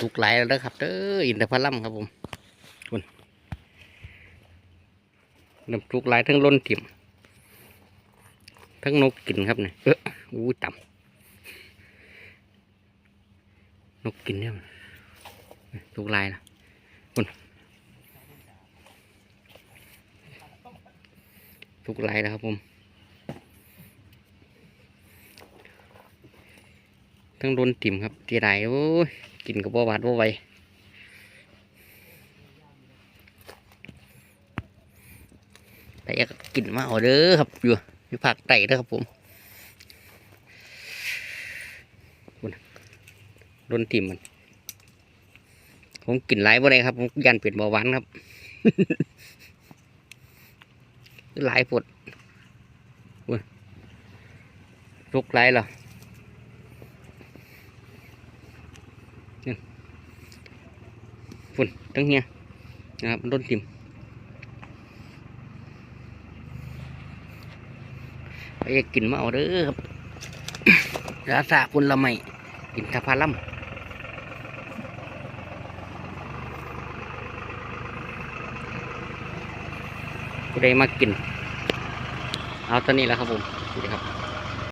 ทุกหลายแล้วนะครับเด้ออินทผลัมครับผมคุณน้ำทุกหลายทั้งล้นถิ่มทั้งนกกินครับเนี่ยเอออู้ต่ำนกกินเนี่ยทุกหลายนะคุณทุกหลายนะครับผมทั้งโดนติ่มครับเจียดายโอ้ย กินกับบ่หวาดบ่ไหวแต่อยากกินมาเอาเด้อครับอยู่อยู่ภาคใต้เด้อครับผมคุณโดนติ่มมันผมกินหลายบ่ได้ครับผมยันเป็นเบาหวานครับหลายปวดคุณลุกหลายเหรอ ฝุ่นทั้งเนี้ยนะครับมันโดนทิมไปกินมาเอาเด้อครับราสาพุ่นละไม่กินทาพาลัมผู้ใดมากิน เอาตอนนี้แล้วครับผมสวัสดีครับ